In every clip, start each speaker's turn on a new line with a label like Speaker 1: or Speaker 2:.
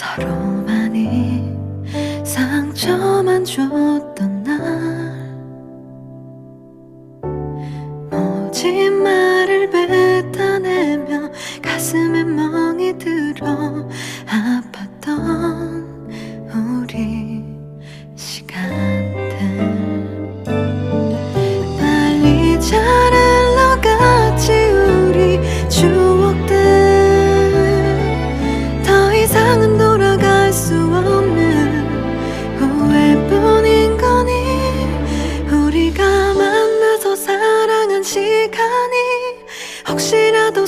Speaker 1: 서로 많이 상처만 줬던 날. 모진 말을 뱉어내며 가슴에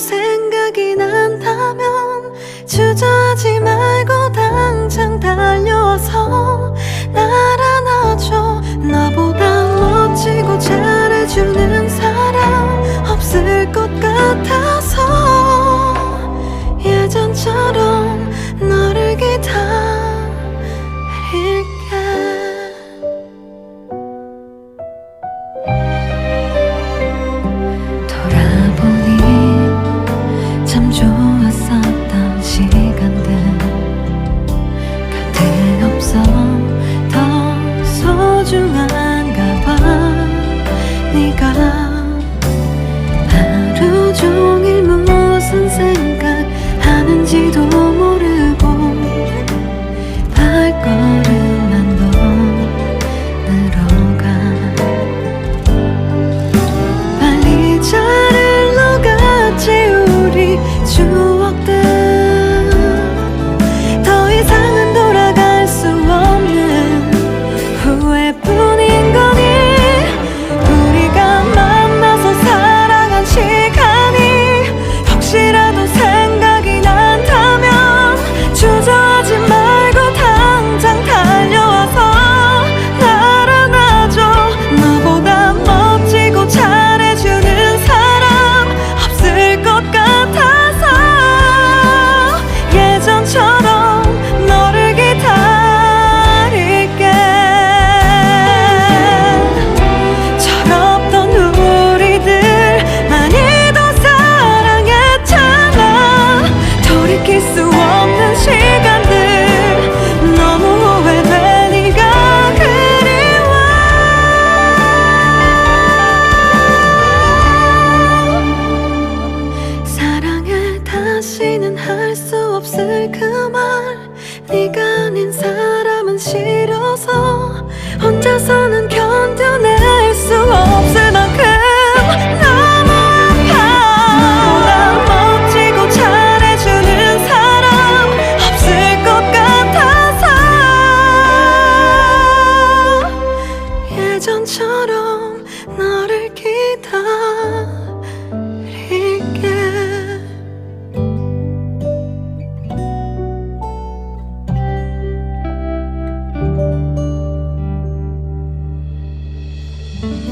Speaker 1: 생각이 난다면 주저하지 말고 당장 달려와서 날 안아줘. 나보다 멋지고 잘해주는 사람 없을 것 一个。Thank you.